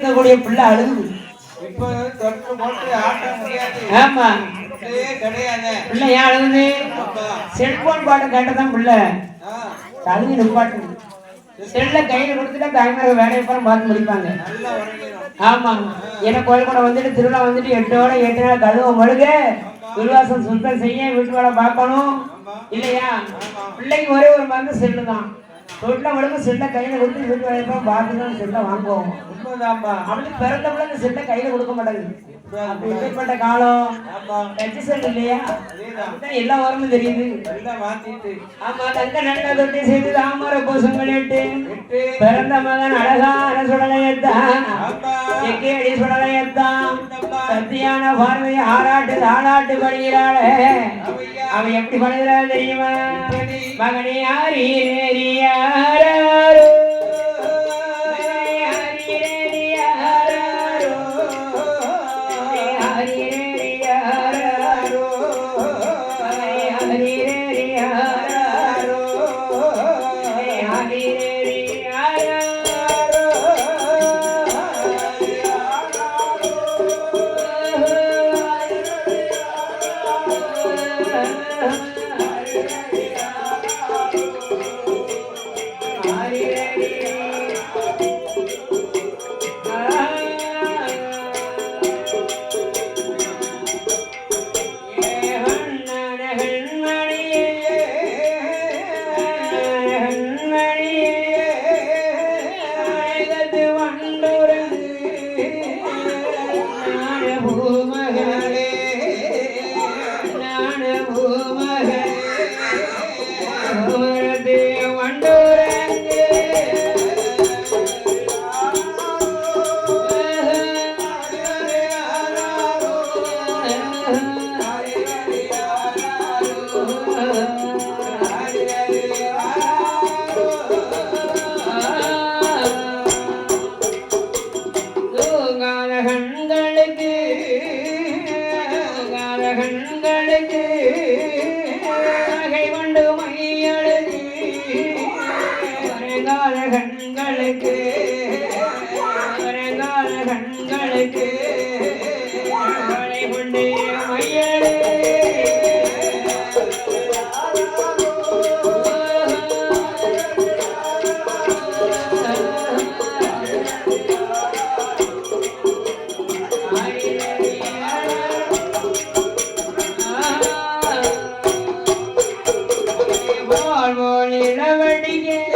இருக்கக்கூடிய பிள்ளை அழுகுது இப்ப தொட்டு போட்டு ஆட்ட முடியாது. ஆமா. அப்படியே கிடையாது. பிள்ளை ஏன் அழுகுது ஆமா. செல்போன் பாட்டு கேட்டதான் பிள்ளை. அழுகு நிப்பாட்டு. செல்ல கையில கொடுத்துட்டா தாய்மார வேலையை பூரா பார்த்து முடிப்பாங்க. ஆமா. என்ன கோயில் கூட வந்துட்டு திருவிழா வந்துட்டு எட்டோட எட்டு நாள் கழுவ மழுக வில்வாசம் சுத்தம் செய்ய வீட்டு வேலை பார்க்கணும் இல்லையா? பிள்ளைக்கு ஒரே ஒரு மருந்து செல்லு தான் தொட்டில் மழுங்க செல்ல கையில கொடுத்து வீட்டு பார்த்து தான் செல்ல வாங்குவோம். உண்மைதான்பா அவளுக்கு பிறந்த அந்த செல்ல கையில கொடுக்க மாட்டேங்குது அப்படி இப்படிப்பட்ட காலம் ஆமா. டச்சு செல் இல்லையா? எல்லா வரமும் தெரியுது. ஆமா தங்க நல்ல தொட்டி செய்து தாமர கோசங்களிட்டு விட்டு பிறந்த மகன் அழகான சுடலையத்தான் ஆமா. எக்கேடி சுடலையத்தான் சத்தியான பார்வையை ஆராட்டு தாளாட்டு படுகிறாளே அவன் எப்படி படுகிறாள் தெரியுமா? மகனே யாரீரேரியாரோ அழகங்களுக்கு நகை கொண்டு மையழுதி வருங்கால கண்களுக்கு வருங்கால கண்களுக்கு வாழ்வோல் இளவடியே.